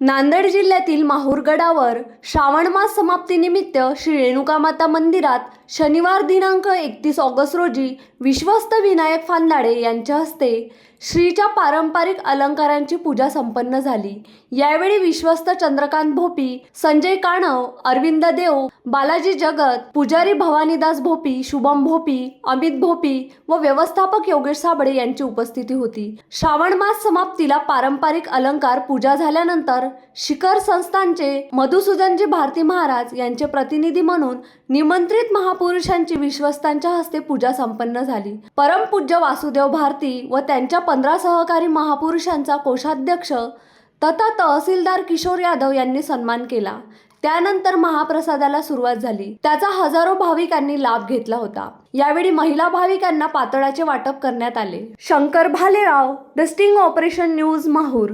नांदेड जिल्ह्यातील माहूरगडावर श्रावणमास श्रावण मास समाप्तीनिमित्त श्री रेणुकामाता मंदिरात शनिवार दिनांक एकतीस ऑगस्ट रोजी विश्वस्त विनायक फांदाडे यांच्या हस्ते श्रीच्या पारंपरिक अलंकारांची पूजा संपन्न झाली. यावेळी विश्वस्त चंद्रकांत भोपी संजय काणव अरविंद देव बालाजी जगत पुजारी भवानीदास भोपी शुभम भोपी अमित भोपी व व्यवस्थापक योगेश साबळे यांची उपस्थिती होती. श्रावण मास समाप्तीला पारंपरिक अलंकार पूजा झाल्यानंतर शिखर संस्थांचे मधुसूदनजी भारती महाराज यांचे प्रतिनिधी म्हणून निमंत्रित महापुरुषांची विश्वस्तांच्या हस्ते पूजा संपन्न झाली. परमपूज्य वासुदेव भारती व त्यांच्या पंधरा सहकारी महापुरुषांचा कोषाध्यक्ष तथा तहसीलदार किशोर यादव यांनी सन्मान केला. त्यानंतर महाप्रसादाला सुरुवात झाली. त्याचा हजारो भाविकांनी लाभ घेतला होता. यावेळी महिला भाविकांना पातळाचे वाटप करण्यात आले. Shankar Bhalerao the sting operation news Mahur.